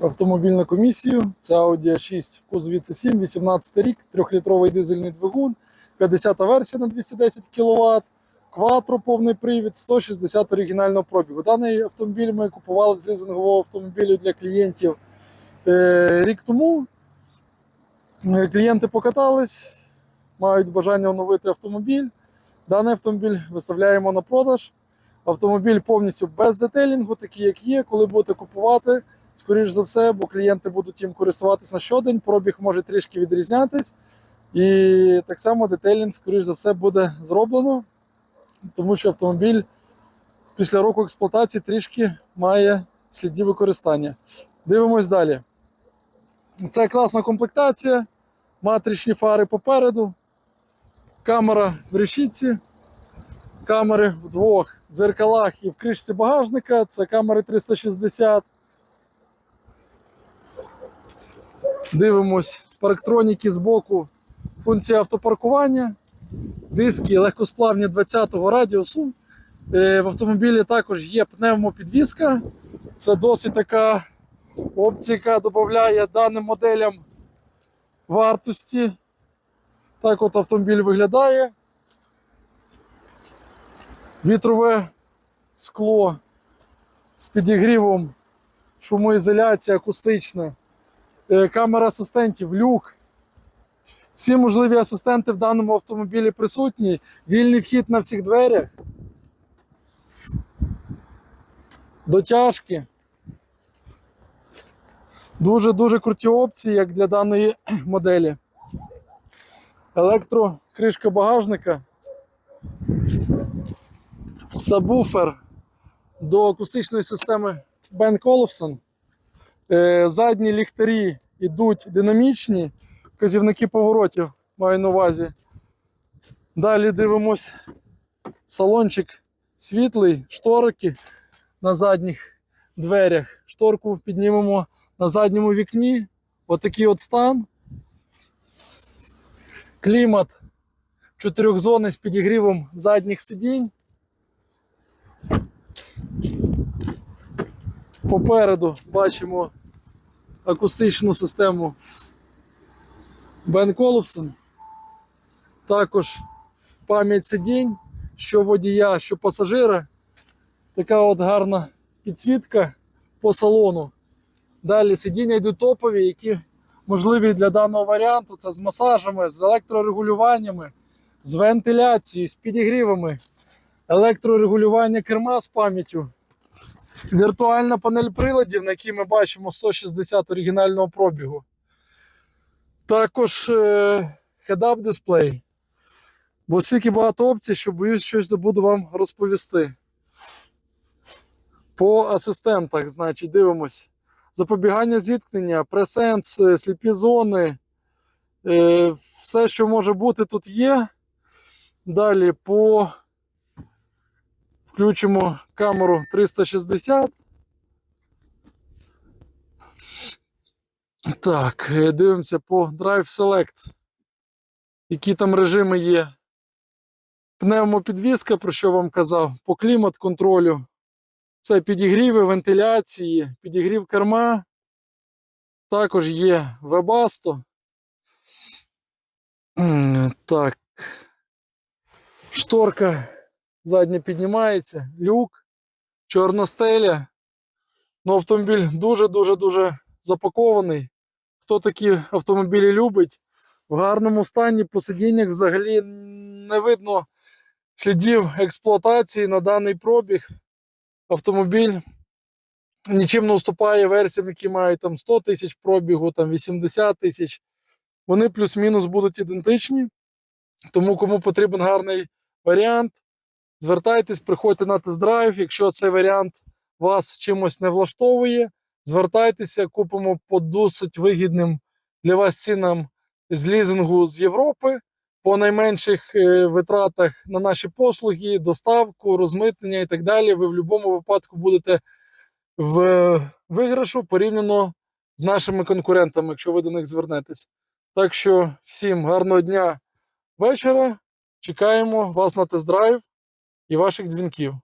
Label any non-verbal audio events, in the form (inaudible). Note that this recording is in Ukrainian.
автомобіль на комісію. Це Audi A6 в кузові C7, 18 рік, 3-літровий дизельний двигун, 50-та версія на 210 кВт, кватро повний привід, 160 оригінального пробігу. Даний автомобіль ми купували з лізингового автомобілю для клієнтів е, рік тому. Е, Клієнти покатались, мають бажання оновити автомобіль. Даний автомобіль виставляємо на продаж. Автомобіль повністю без детелінгу, такий як є. Коли будете купувати, скоріш за все, бо клієнти будуть їм користуватись на щодень, пробіг може трішки відрізнятись. І так само детелінг, скоріш за все, буде зроблено, тому що автомобіль після року експлуатації трішки має сліди використання. Дивимось далі. Це класна комплектація, матричні фари попереду, камера в решітці, камери в двох дзеркалах і в кришці багажника. Це камери 360. Дивимось парктроніки боку, функція автопаркування, диски легкосплавні 20-го радіусу. Е, В автомобілі також є пневмопідвізка. Це досить така опція, яка додає даним моделям вартості. Так от автомобіль виглядає. Вітрове скло з підігрівом, шумоізоляція акустична, камера асистентів, люк. Всі можливі асистенти в даному автомобілі присутні. Вільний вхід на всіх дверях. Дотяжки. Дуже-дуже круті опції, як для даної (clears throat) моделі. Електрокришка багажника. Сабвуфер до акустичної системи Bang Olufsen. Е, Задні ліхтарі йдуть динамічні, вказівники поворотів маю на увазі. Далі дивимось салончик світлий, шторики на задніх дверях. Шторку піднімемо на задньому вікні. Отакий от стан. Клімат чотирьохзонний з підігрівом задніх сидінь. Попереду бачимо акустичну систему Бен Коловсон. Також пам'ять сидінь, що водія, що пасажира. Така от гарна підсвітка по салону. Далі сидіння йдуть топові, які можливі для даного варіанту. Це з масажами, з електрорегулюваннями, з вентиляцією, з підігрівами, електрорегулювання керма з пам'яттю. Віртуальна панель приладів, на якій ми бачимо 160 оригінального пробігу. Також е, head-up дисплей. Бо стільки багато опцій, що боюсь, щось забуду вам розповісти. По асистентах, значить, дивимось. Запобігання зіткнення, пресенс, е, сліпі зони. Е, все, що може бути, тут є. Далі по включимо камеру 360. Так, е, дивимося по Drive Select. Які там режими є. Пневмопідвізка, про що вам казав, по клімат контролю. Це підігріви вентиляції, підігрів керма. Також є Webasto. Так. Шторка задня піднімається, люк, чорна стеля. Ну, автомобіль дуже-дуже-дуже запакований. Хто такі автомобілі любить, в гарному стані по сидіннях взагалі не видно слідів експлуатації на даний пробіг. Автомобіль нічим не уступає версіям, які мають там 100 тисяч пробігу, там 80 тисяч. Вони плюс-мінус будуть ідентичні. Тому, кому потрібен гарний варіант, звертайтесь, приходьте на тест-драйв. Якщо цей варіант вас чимось не влаштовує, звертайтеся, купимо по досить вигідним для вас цінам з лізингу з Європи. По найменших е, витратах на наші послуги, доставку, розмитнення і так далі, ви в будь-якому випадку будете в е, виграшу порівняно з нашими конкурентами, якщо ви до них звернетесь. Так що всім гарного дня вечора. Чекаємо вас на тест-драйв і ваших дзвінків.